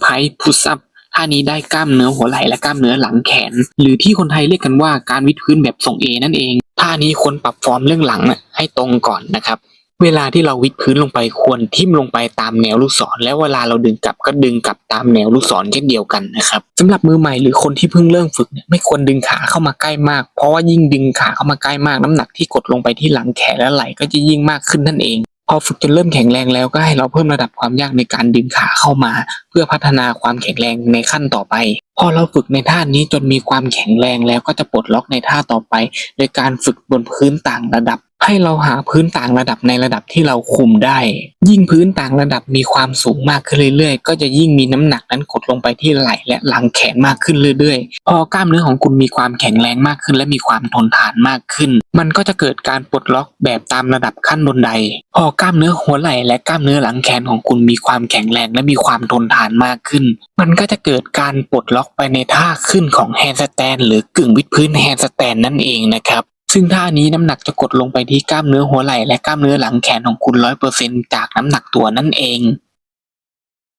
ไพ่พุชอัพท่านี้ได้กล้ามเนื้อหัวไหล่และกล้ามเนื้อหลังแขน หรือที่คนไทยเรียกกันว่าการวิดพื้นแบบทรงเอนั่นเอง ท่านี้ควรปรับฟอร์มเรื่องหลังให้ตรงก่อนนะครับ เวลาที่เราวิดพื้นลงไปควรทิ่มลงไปตามแนวลูกศร แล้วเวลาเราดึงกลับก็ดึงกลับตามแนวลูกศรเช่นเดียวกันนะครับสำหรับมือใหม่หรือคนที่เพิ่งเริ่มฝึกเนี่ยไม่ควรดึงขาเข้ามาใกล้มาก เพราะว่ายิ่งดึงขาเข้ามาใกล้มากน้ำหนักที่กดลงไปที่หลังแขนและไหล่ก็จะยิ่งมากขึ้นนั่นเอง อฝึกจนเริ่มแข็งแรงแล้วก็ให้เราเพิ่มระดับความยากในการดึงขาเข้ามา เพื่อพัฒนาความแข็งแรงในขั้นต่อไป พอเราฝึกในท่านี้จนมีความแข็งแรงแล้วก็จะปลดล็อกในท่าต่อไป โดยการฝึกบนพื้นต่างระดับ ให้เราหาพื้นต่างระดับในระดับที่เราคุมได้ ยิ่งพื้นต่างระดับมีความสูงมากขึ้นเรื่อยๆ ก็จะยิ่งมีน้ำหนักนั้นกดลงไปที่ไหล่และหลังแขนมากขึ้นเรื่อยๆ พอกล้ามเนื้อของคุณมีความแข็งแรงมากขึ้น และมีความทนทานมากขึ้น มันก็จะเกิดการปลดล็อกแบบตามระดับขั้นบนไดพอกล้ามเนื้อหัวไหล่และกล้ามเนื้อหลังแขนของคุณมีความแข็งแรงและมีความทนทานมากขึ้น มันก็จะเกิดการปลดล็อกไปในท่าขึ้นของแฮนด์สแตนหรือกึ่งวิดพื้นแฮนด์สแตนนั่นเองนะครับซึ่งท่านี้น้ำหนักจะกดลงไปที่กล้ามเนื้อหัวไหล่และกล้ามเนื้อหลังแขนของคุณร้อยเปอร์เซ็นจากน้ำหนักตัวนั่นเอง